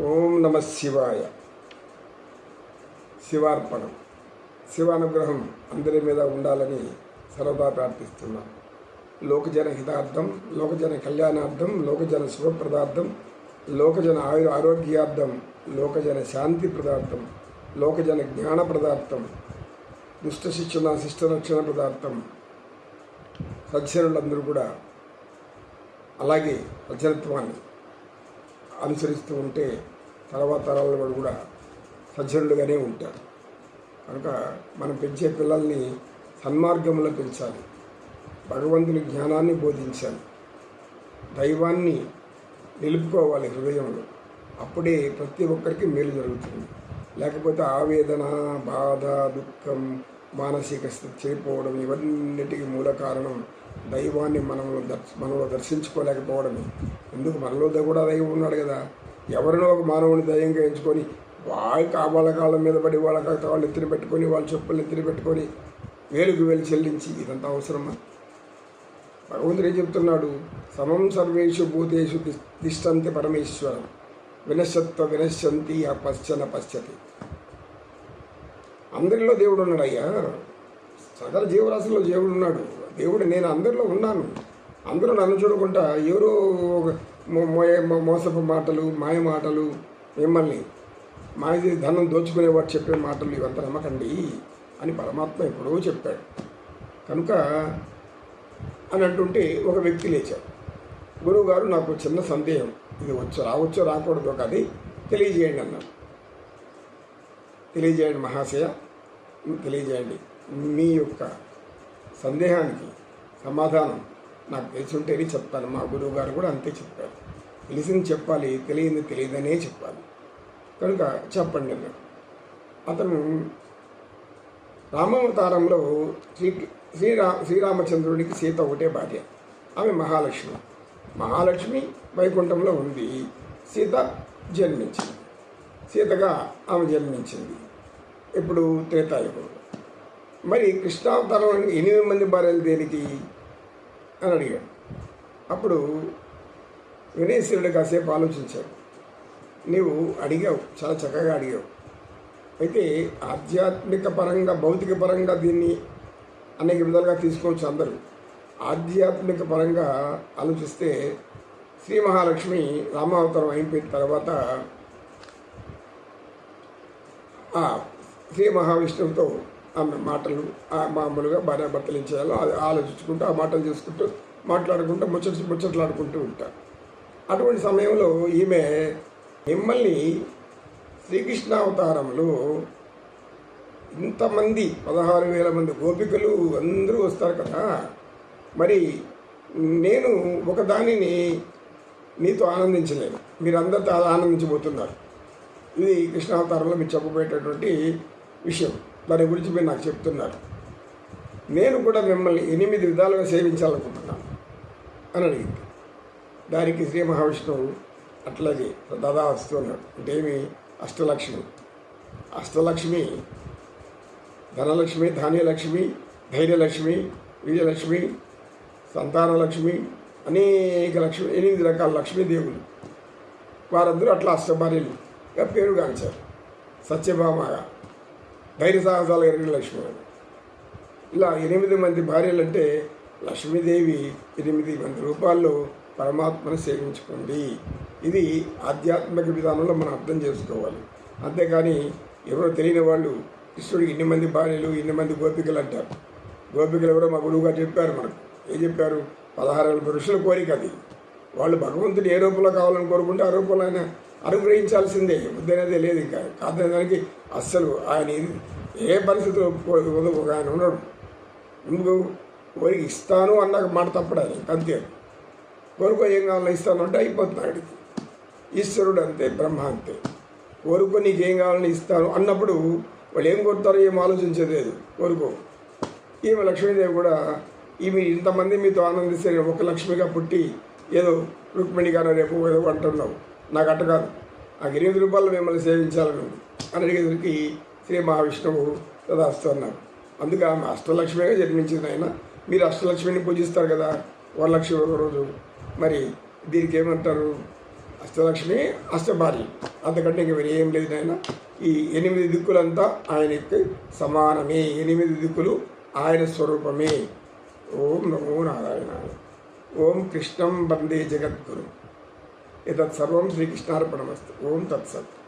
ఓం నమ శివాయ. శివార్పణం. శివానుగ్రహం అందరి మీద ఉండాలని సర్వదా ప్రార్థిస్తున్నాం. లోకజన హితార్థం లోకజన కళ్యాణార్థం లోకజన శుభప్రదార్థం లోకజన ఆయు ఆరోగ్యార్థం లోకజన శాంతి ప్రదార్థం లోకజన జ్ఞాన ప్రదార్థం దుష్ట శిక్షణ శిష్ట రక్షణ పదార్థం సజ్జనులందరూ కూడా అలాగే సజ్జనత్వాన్ని అనుసరిస్తూ ఉంటే తర్వాత తరాల వాడు కూడా సజ్జనులుగానే ఉంటారు కనుక మనం పెంచే పిల్లల్ని సన్మార్గంలో పెంచాలి. భగవంతుని జ్ఞానాన్ని బోధించాలి. దైవాన్ని నిలుపుకోవాలి హృదయంలో. అప్పుడే ప్రతి ఒక్కరికి మేలు జరుగుతుంది. లేకపోతే ఆవేదన బాధ దుఃఖం మానసిక స్థితి చేయకపోవడం ఇవన్నిటికీ మూల కారణం దైవాన్ని మనలో దర్శ మనలో దర్శించుకోలేకపోవడమే. ఎందుకు? మనలో కూడా దైవం ఉన్నాడు కదా. ఎవరినో ఒక మానవుని దయ్యంగా ఎంచుకొని వాళ్ళ కా- వాళ్ళ కాళ్ళ మీద పడి వాళ్ళ కా- వాళ్ళు ఎత్తిన పెట్టుకొని వాళ్ళ చెప్పులు ఎత్తిన పెట్టుకొని వేలుకు వేలు చెల్లించి ఇదంతా అవసరమా? భగవంతుడు ఏం చెప్తున్నాడు? సమం సర్వేషు భూతేషు తిష్టంతి పరమేశ్వరం. వినశత్వ వినశ్యంతి ఆ పశ్చన పశ్చతి అందరిలో దేవుడు ఉన్నాడు అయ్యా. సకల జీవరాశిలో దేవుడు ఉన్నాడు. దేవుడు నేను అందరిలో ఉన్నాను. అందరూ నన్ను చూడకుండా ఎవరో మోసపు మాటలు మాయ మాటలు మిమ్మల్ని మాయ ధనం దోచుకునేవాడు చెప్పే మాటలు ఇవంతా నమ్మకండి అని పరమాత్మ ఎప్పుడో చెప్పాడు. కనుక అని అంటుంటే ఒక వ్యక్తి లేచాడు. గురువు గారు నాకు చిన్న సందేహం. ఇది వచ్చో రావచ్చో రాకూడదో కానీ తెలియజేయండి అన్నాడు. తెలియజేయండి మహాశయ. తెలియజేయండి. మీ యొక్క సందేహానికి సమాధానం నాకు తెలిసి ఉంటేనే చెప్తాను. మా గురువు గారు కూడా అంతే చెప్పారు. తెలిసింది చెప్పాలి తెలియంది తెలియదనే చెప్పాలి. కనుక చెప్పండి అన్నాడు అతను రామావతారంలో శ్రీ శ్రీరా శ్రీరామచంద్రుడికి సీత ఒకటే భార్య. ఆమె మహాలక్ష్మి. మహాలక్ష్మి వైకుంఠంలో ఉంది. సీత జన్మించింది. సీతగా ఆమె జన్మించింది. ఇప్పుడు త్రేతాయుగంలో. మరి కృష్ణావతారం ఎనిమిది మంది భార్యలు దేనికి? అని అడిగాడు. అప్పుడు వినయశీరుడు కాసేపు ఆలోచించాడు. నీవు అడిగావు చాలా చక్కగా అడిగావు. అయితే ఆధ్యాత్మిక పరంగా భౌతిక పరంగా దీన్ని అనేక విధాలుగా తీసుకోవచ్చు అందరూ. ఆధ్యాత్మిక పరంగా ఆలోచిస్తే శ్రీ మహాలక్ష్మి రామావతారం అయిపోయిన తర్వాత ఆ శ్రీ మహావిష్ణువుతో ఆమె మాటలు మామూలుగా భార్యాభర్తలు ఏం చేయాలో అది ఆలోచించుకుంటూ ఆ మాటలు చేసుకుంటూ మాట్లాడుకుంటూ ముచ్చట ముచ్చట్లాడుకుంటూ ఉంటారు అటువంటి సమయంలో ఈమె మిమ్మల్ని శ్రీకృష్ణ అవతారంలో ఇంతమంది పదహారు వేల మంది గోపికలు అందరూ వస్తారు కదా. మరి నేను ఒకదానిని నీతో ఆనందించలేను. మీరు అందరితో ఆనందించబోతున్నారు. ఇది కృష్ణావతారంలో మీరు చెప్పబోయేటటువంటి విషయం. దాని గురించి మీరు నాకు చెప్తున్నారు. నేను కూడా మిమ్మల్ని ఎనిమిది విధాలుగా సేవించాలనుకుంటున్నాను అని అడిగింది. దానికి శ్రీ మహావిష్ణువు అట్లాగే దాదా వస్తున్నాడు అంటే ఏమి? అష్టలక్ష్మి. అష్టలక్ష్మి ధనలక్ష్మి ధాన్యలక్ష్మి ధైర్యలక్ష్మి విజయలక్ష్మి సంతానలక్ష్మి అనేక లక్ష్మి ఎనిమిది రకాల లక్ష్మీదేవులు. వారందరూ అట్లా అష్టభార్యలుగా పేరుగాంచారు సత్యభామగా ధైర్య సాహసాలు ఎరిగిన లక్ష్మి ఇలా ఎనిమిది మంది భార్యలు అంటే లక్ష్మీదేవి ఎనిమిది మంది రూపాల్లో పరమాత్మను సేవించుకోండి. ఇది ఆధ్యాత్మిక విధానంలో మనం అర్థం చేసుకోవాలి. అంతేకాని ఎవరో తెలియని వాళ్ళు కృష్ణుడికి ఇన్ని మంది భార్యలు ఇన్ని మంది గోపికలు అంటారు. గోపికలు ఎవరో మా గురువుగారు చెప్పారు మనకు. ఏం చెప్పారు? పదహారు వేల పురుషుల కోరిక అది. వాళ్ళు భగవంతుడు ఏ రూపంలో కావాలని కోరుకుంటే ఆ రూపంలో ఆయన అనుగ్రహించాల్సిందే. వద్దనేదే లేదు ఇంకా. కాదనడానికి అస్సలు ఆయన ఏ పరిస్థితిలో ఒక ఆయన ఉండడు. ముందు కోరిక ఇస్తాను అన్నాక మాట తప్పడాలి అంతే. కోరుకో ఏం కావాలో ఇస్తాను అంటే అయిపోతున్నాడు ఈశ్వరుడు అంతే బ్రహ్మ అంతే. కోరుకో నీకేం కావాలని ఇస్తాను అన్నప్పుడు వాళ్ళు ఏం కొడతారో ఏం ఆలోచించలేదు కోరుకో. ఈమె లక్ష్మీదేవి కూడా ఈమె ఇంతమంది మీతో ఆనందిస్తే ఒక లక్ష్మిగా పుట్టి ఏదో రుక్మిణి గారు రేపు ఏదో అంటున్నావు. నాకు అట్ట కాదు. నాకు ఎనిమిది రూపాయలు మిమ్మల్ని సేవించాలని అని అడిగేసరికి శ్రీ మహావిష్ణువు తదాస్తున్నారు అందుకే ఆమె అష్టలక్ష్మిగా జన్మించింది ఆయన. మీరు అష్టలక్ష్మిని పూజిస్తారు కదా వరలక్ష్మి ఒక రోజు. మరి దీనికి ఏమంటారు? అష్టలక్ష్మి అష్టభార్య. అంతకంటే ఇంక వేరే ఏం లేదు నాయన. ఈ ఎనిమిది దిక్కులంతా ఆయనకి సమానమే. ఎనిమిది దిక్కులు ఆయన స్వరూపమే. ఓం నమో నారాయణ ఓం కృష్ణం వందే జగద్గురు. एतत् सर्वं श्रीकृष्णार्पणमस्तु ओं तत्सत्